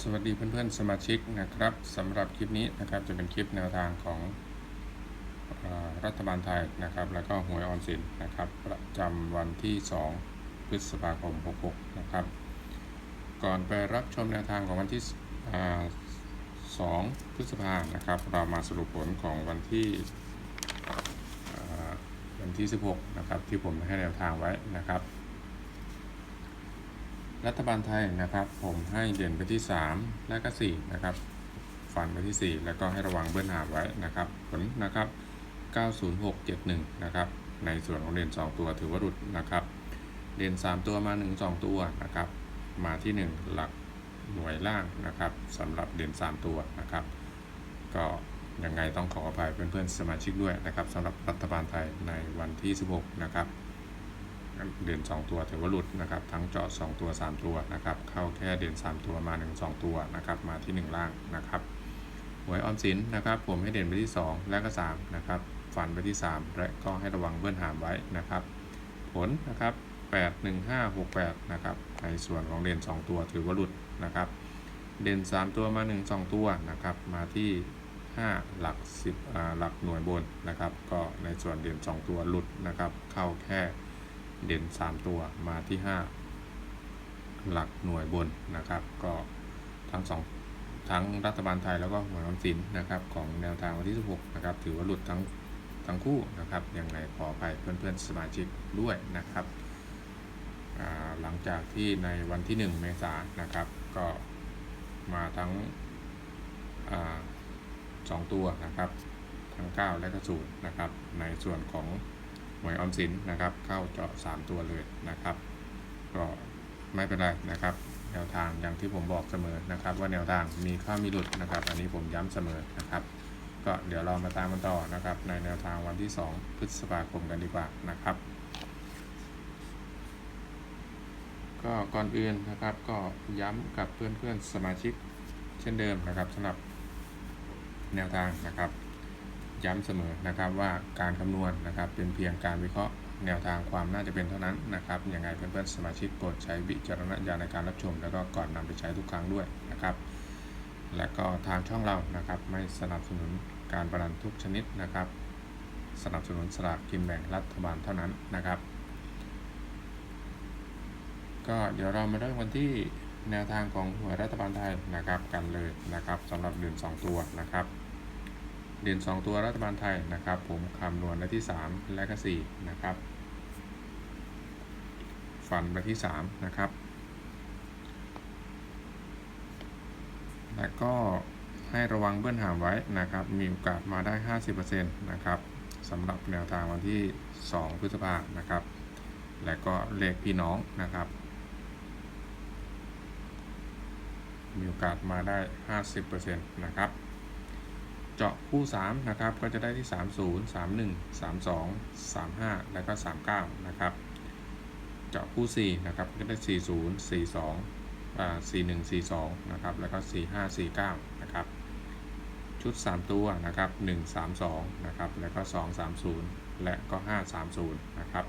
สวัสดีเพื่อนๆสมาชิกนะครับสำหรับคลิปนี้นะครับจะเป็นคลิปแนวทางของอรัฐบาลไทยนะครับ แล้วก็หวยออมสินนะครับประจำวันที่ 2 พฤษภาคม 66 นะครับ ก่อนไปรับชมแนวทางของวันที่อ่า2พฤษภานะครับ เรามาสรุปผลของวันที่วันที่ 16 นะครับ ที่ผมให้แนวทางไว้นะครับ รัฐบาลไทยนะครับ ผมให้เด่นไปที่ 3 และก็ 4 นะครับฟันไปที่ 4 แล้วก็ให้ระวังเบิ้ลหาไว้นะครับ ผลนะครับ 90671 นะครับ ในส่วนของเด่น2 ตัวถือว่าหลุดนะครับ เด่น3 ตัวมา 1 2 ตัวนะครับ มาที่ 1 หลักหน่วยล่างนะครับสำหรับเด่น3 ตัวนะครับ ก็ยังไงต้องขออภัยเพื่อนๆสมาชิกด้วยนะครับสำหรับรัฐบาลไทยในวันที่ 16 นะครับ ด่น2ตัวถือว่าหลุดนะครับ ทั้งเจาะ2ตัว 3 ตัวนะครับ เข้าแค่เด่น3 ตัวมา 1 2 ตัวนะครับ มาที่ 1 ล่างนะครับหวยออมสินนะครับ ผมให้เด่นไปที่ 2 และก็3นะครับฟันไปที่ 3 และก็ให้ระวังเบิ้ลหามไว้นะครับ ผลนะครับ 8 1 5 6 8 นะครับ ในส่วนของเด่น2 ตัวถือว่าหลุดนะครับ เด่น 3 ตัวมา 1 2 ตัวนะครับ มาที่ 5 หลัก 10หลักหน่วยบนนะครับ ก็ในส่วนเด่น 2 ตัวหลุดนะครับ เข้าแค่ เด่น 3 ตัวมาที่ 5 หลักหน่วยบนนะครับ ก็ทั้งสองทั้งรัฐบาลไทยแล้วก็หวยออมสินนะครับ ของแนวทางวันที่ 16 นะครับ ถือว่าหลุดทั้งทั้งคู่นะครับยังไงขออภัยเพื่อนๆสมาชิกด้วยนะครับหลังจากที่ในวันที่ 1 เมษายนนะครับ ก็มาทั้งอสองตัวนะครับ ทั้ง 9 และก็0นะครับ ในส่วนของ หวยออมสินนะครับ เข้าเจาะ 3 ตัวเลยนะครับ ก็ไม่เป็นไรนะครับ แนวทางอย่างที่ผมบอกเสมอนะครับ ว่าแนวทางมีข้ามีหลุดนะครับ อันนี้ผมย้ำเสมอนะครับ ก็เดี๋ยวเรามาตามกันต่อนะครับ ในแนวทางวันที่ 2 พฤษภาคมกันดีกว่านะครับก็ก่อนอื่นนะครับก็ย้ำกับเพื่อนๆสมาชิกเช่นเดิมนะครับสำหรับแนวทางนะครับ ย้ำเสมอนะครับว่าการคำนวณนะครับเป็นเพียงการวิเคราะห์แนวทางความน่าจะเป็นเท่านั้นนะครับยังไงเพื่อนๆสมาชิกโปรดใช้วิจารณญาณในการรับชม แล้วก็ก่อนนำไปใช้ทุกครั้งด้วยนะครับ และก็ทางช่องเรานะครับไม่สนับสนุนการประนันทุกชนิดนะครับ สนับสนุนสลากกินแบ่งรัฐบาลเท่านั้นนะครับ ก็เดี๋ยวเรามาเริ่มกันที่แนวทางของหวยรัฐบาลไทยนะครับกันเลยนะครับสำหรับเดือน2 ตัวนะครับ เด่น2ตัวรัฐบาลไทยนะครับ ผมคำนวณได้ที่ 3 และก็4นะครับ ฟันไปที่ 3 นะครับ และก็ให้ระวังเบื้องหามไว้นะครับ มีโอกาสมาได้ 50%นะครับสำหรับแนวทางวันที่ 2 พฤษภานะครับ และก็เลขพี่น้องนะครับ มีโอกาสมาได้ 50%นะครับ เจาะคู่ 3 นะครับ ก็จะได้ที่ 30 31 32 35 แล้วก็ 39 นะครับ เจาะคู่ 4 นะครับ ก็ได้ 40 42อ่า41 42 นะครับ แล้วก็ 45 49 นะครับ ชุด 3 ตัวนะครับ 1 32 นะครับ แล้วก็ 2 30 และก็ 5 30 นะครับ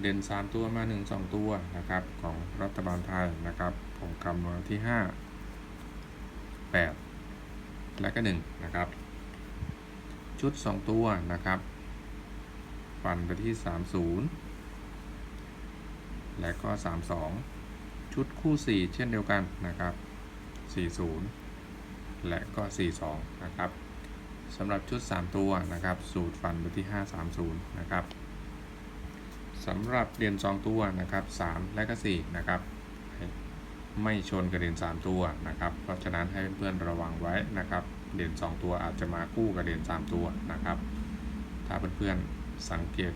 เด่น 3 ตัวมา 1 2 ตัวนะครับ ของรัฐบาลไทยนะครับ ผมคำนวณที่ 5 8 และก็ 1 นะครับ ชุด 2 ตัวนะครับฟันไปที่ 30 และก็ 32 ชุดคู่ 4 เช่นเดียวกันนะครับ 40 และก็ 42 นะครับสำหรับชุด 3 ตัวนะครับ สูตรฟันไปที่ 530 นะครับสำหรับเด่น2ตัวนะครับ 3 และก็ 4 นะครับ ไม่ชนกระเด็น3 ตัวนะครับ เพราะฉะนั้นให้เพื่อนๆระวังไว้นะครับ เด่น 2 ตัวอาจจะมาคู่กับเด่น 3 ตัวนะครับ ถ้าเพื่อนๆสังเกต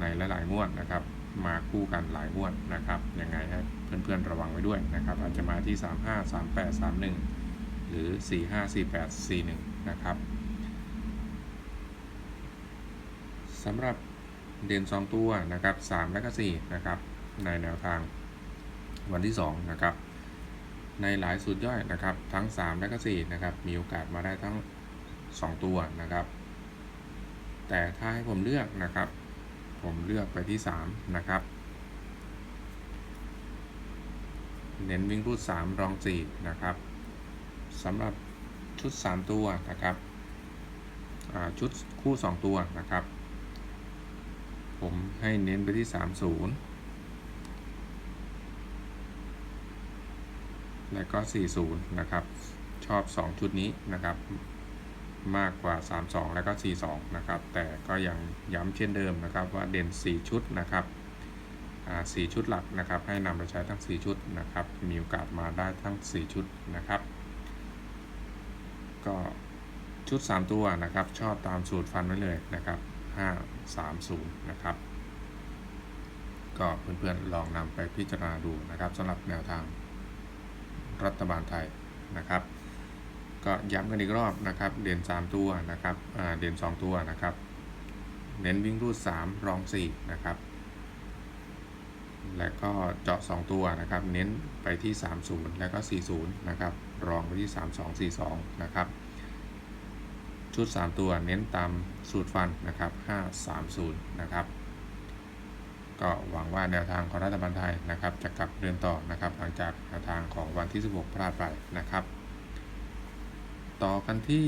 ในหลายๆงวดนะครับ มาคู่กันหลายงวดนะครับ ยังไงให้เพื่อนๆระวังไว้ด้วยนะครับ อาจจะมาที่ 35 38 31 หรือ 45 48 41 นะครับสำหรับเด่น 2 ตัวนะครับ 3 และก็ 4 นะครับ ในแนวทางวันที่ 2 นะครับ ในหลายสูตรย่อยนะครับ ทั้ง 3 และก็4นะครับมีโอกาสมาได้ทั้ง 2 ตัวนะครับ แต่ถ้าให้ผมเลือกนะครับ ผมเลือกไปที่ 3 นะครับ เน้นวิ่งรูด 3 รอง 4 นะครับสำหรับชุด 3 ตัวนะครับชุดคู่ 2 ตัวนะครับ ผมให้เน้นไปที่ 30 และก็ 40 นะครับ ชอบ 2 ชุดนี้นะครับ มากกว่า 32 แล้วก็ 42 นะครับ แต่ก็ยังย้ำเช่นเดิมนะครับว่าเด่น 4 ชุดนะครับอ่ชุดหลักนะครับ ให้นำไปใช้ทั้ง 4 ชุดนะครับ มีโอกาสมาได้ทั้ง 4 ชุดนะครับ ก็ชุด 3 ตัวนะครับ ชอบตามสูตรฟันไว้เลยนะครับ 5 3 0 นะครับก็เพื่อนๆลองนำไปพิจารณาดูนะครับสำหรับแนวทาง รัฐบาลไทยนะครับ ก็ย้ำกันอีกรอบนะครับ เด่น 3 ตัวนะครับเด่น 2 ตัวนะครับ เน้นวิ่งรูด 3 รอง 4 นะครับ และก็เจาะ 2 ตัวนะครับ เน้นไปที่ 30 แล้วก็ 40 นะครับ รองไปที่ 32 42 นะครับชุด 3 ตัวเน้นตามสูตรฟันนะครับ 530 นะครับ ก็หวังว่าแนวทางของรัฐบาลไทยนะครับ จะกลับเดินต่อนะครับ หลังจากแนวทางของวันที่ 16 พลาดไปนะครับ ต่อกันที่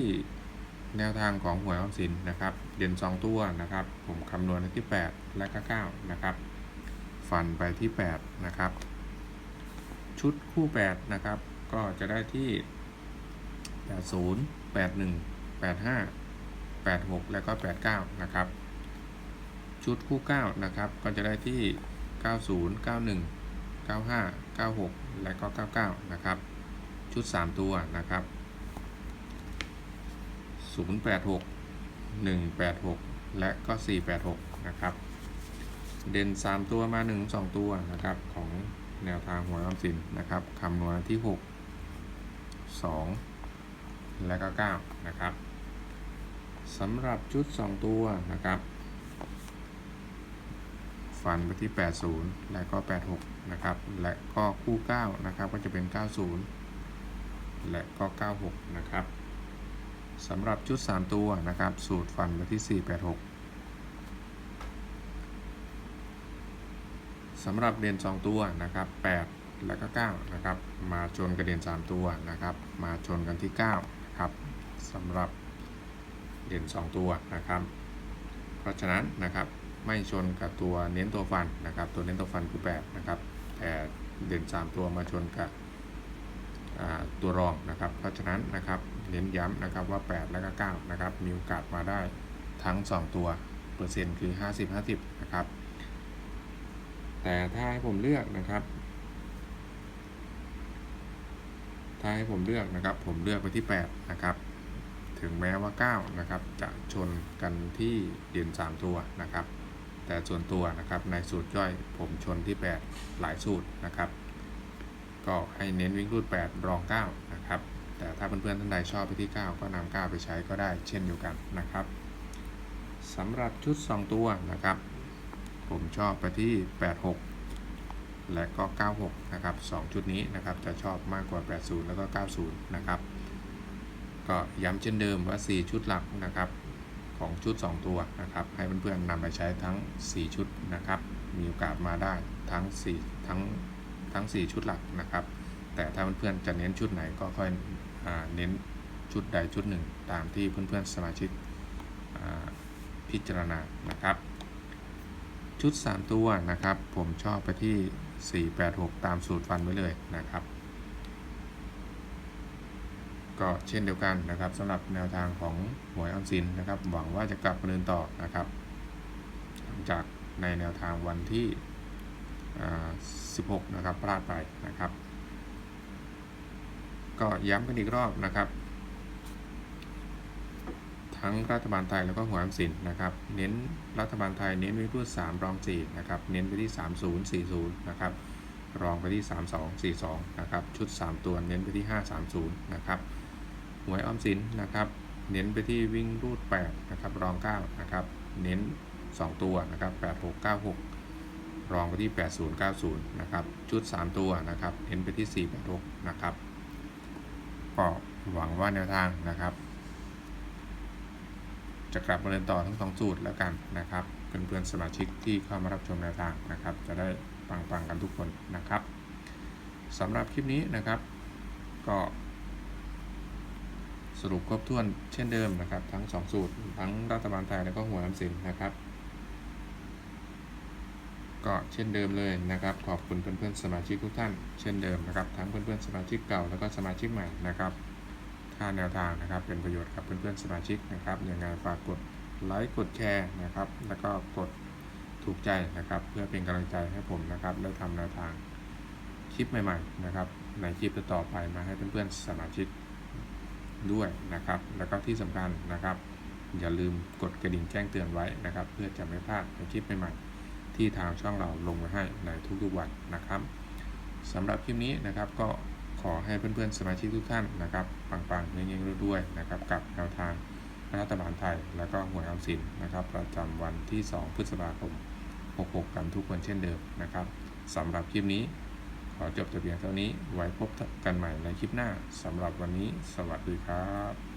แนวทางของหวยออมสินนะครับ เด่น 2 ตัวนะครับ ผมคำนวณที่ 8 และก็9นะครับ ฟันไปที่ 8 นะครับ ชุดคู่ 8 นะครับ ก็จะได้ที่ 80 81 85 86 แล้วก็ 89 นะครับ ชุดคู่ 9 นะครับ ก็จะได้ที่ 90 91 95 96 และก็ 99 นะครับ ชุด 3 ตัวนะครับ 086 186 และก็ 486 นะครับ เด่น 3 ตัวมา 1 2 ตัวนะครับ ของแนวทางหวยออมสินนะครับคำนวณที่ 6 2 และก็ 9 นะครับสำหรับชุด 2 ตัวนะครับ ฟันไปที่ 80 และก็ 86 นะครับ และก็คู่ 9 นะครับ ก็จะเป็น 90 และก็ 96 นะครับสำหรับชุด 3 ตัวนะครับ สูตรฟันไปที่ 486สำหรับเด่น2 ตัวนะครับ 8 และก็ 9 นะครับ มาชนกับเด่น3 ตัวนะครับ มาชนกันที่ 9 นะครับสำหรับเด่น 2 ตัวนะครับ เพราะฉะนั้นนะครับ ไม่ชนกับตัวเน้นตัวฟันนะครับ ตัวเน้นตัวฟันคือ8นะครับแต่เด่น 3 ตัวมาชนกับตัวรองนะครับ เพราะฉะนั้นนะครับเน้นย้ำนะครับว่า 8 และก็9นะครับมีโอกาสมาได้ทั้ง 2 ตัวเปอร์เซ็นต์คือ 50 50นะครับแต่ถ้าให้ผมเลือกนะครับถ้าให้ผมเลือกนะครับ ผมเลือกไปที่ 8 นะครับ ถึงแม้ว่า 9 นะครับ จะชนกันที่เด่น3 ตัวนะครับ แต่ส่วนตัวนะครับในสูตรย่อยผมชนที่ 8 หลายสูตรนะครับ ก็ให้เน้นวิ่งรูด 8 รอง 9 นะครับ แต่ถ้าเพื่อนๆท่านใดชอบไปที่ 9 ก็นำ9 ไปใช้ก็ได้เช่นเดียวกันนะครับสำหรับชุด 2 ตัวนะครับ ผมชอบไปที่ 86 และก็ 96 นะครับ 2 ชุดนี้นะครับจะชอบมากกว่า 80 แล้วก็ 90 นะครับ ก็ย้ำเช่นเดิมว่า 4 ชุดหลักนะครับ ของชุด 2 ตัวนะครับ ให้เพื่อนๆนำไปใช้ทั้ง 4 ชุดนะครับ มีโอกาสมาได้ทั้ง 4 ทั้งทั้ง 4 ชุดหลักนะครับ แต่ถ้าเพื่อนๆจะเน้นชุดไหนก็ค่อยอเน้นชุดใดชุดหนึ่ง ตามที่เพื่อนๆสมาชิกพิจารณานะครับ ชุด 3 ตัวนะครับ ผมชอบไปที่ 486 ตามสูตรฟันไว้เลยนะครับ ก็เช่นเดียวกันนะครับสำหรับแนวทางของหวยออมสินนะครับ หวังว่าจะกลับมาเดินต่อนะครับหลังจากในแนวทางวันที่ 16 นะครับพลาดไปนะครับ ก็ย้ำกันอีกรอบนะครับ ทั้งรัฐบาลไทยแล้วก็หัวออมสินนะครับ เน้นรัฐบาลไทยเน้นวิพูด3รอง4นะครับ เน้นไปที่ 3040 นะครับรองไปที่ 3242 นะครับ ชุด 3 ตัวเน้นไปที่ 530 นะครับ หวยออมสินนะครับ เน้นไปที่วิ่งรูด8นะครับรอง9นะครับเน้น 2 ตัวนะครับ8696 รองไปที่ 8090นะครับชุด 3 ตัวนะครับเน้นไปที่ 486นะครับก็หวังว่าแนวทางนะครับ จะกลับมาเรียนต่อทั้งสองสูตรแล้วกันนะครับเพื่อนๆสมาชิกที่เข้ามารับชมแนวทางนะครับ จะได้ปังๆกันทุกคนนะครับสำหรับคลิปนี้นะครับ ก็ รุปครบถ้วนเช่นเดิมนะครับ ทั้ง 2 สูตร ทั้งรัฐบาลไทยแล้วก็หัวลำสินนะครับ ก็เช่นเดิมเลยนะครับ ขอบคุณเพื่อนๆสมาชิกทุกท่าน เช่นเดิมนะครับ ทั้งเพื่อนๆสมาชิกเก่าแล้วก็สมาชิกใหม่นะครับถ้าแนวทางนะครับ เป็นประโยชน์กับเพื่อนๆสมาชิกนะครับยังไงฝากกดไลค์กดแชร์นะครับ แล้วก็กดถูกใจนะครับ เพื่อเป็นกำลังใจให้ผมนะครับได้ทำแนวทางคลิปใหม่ ๆ นะครับ ในคลิปต่อไปมาให้เพื่อนๆสมาชิก ด้วยนะครับ แล้วก็ที่สำคัญนะครับ อย่าลืมกดกระดิ่งแจ้งเตือนไว้นะครับ เพื่อจะไม่พลาดในคลิปใหม่ๆที่ทางช่องเราลงไว้ให้ในทุกๆวันนะครับสำหรับคลิปนี้นะครับก็ขอให้เพื่อนๆสมาชิกทุกท่านนะครับปังๆเงี้ยๆด้วยนะครับกับแนวทางรัฐบาลไทย แล้วก็หวยออมสินนะครับ ประจำวันที่ 2 พฤษภาคม 66 กันทุกวันเช่นเดิมนะครับสำหรับคลิปนี้ ขอจบแต่เพียงเท่านี้ ไว้พบกันใหม่ในคลิปหน้าสำหรับวันนี้ สวัสดีครับ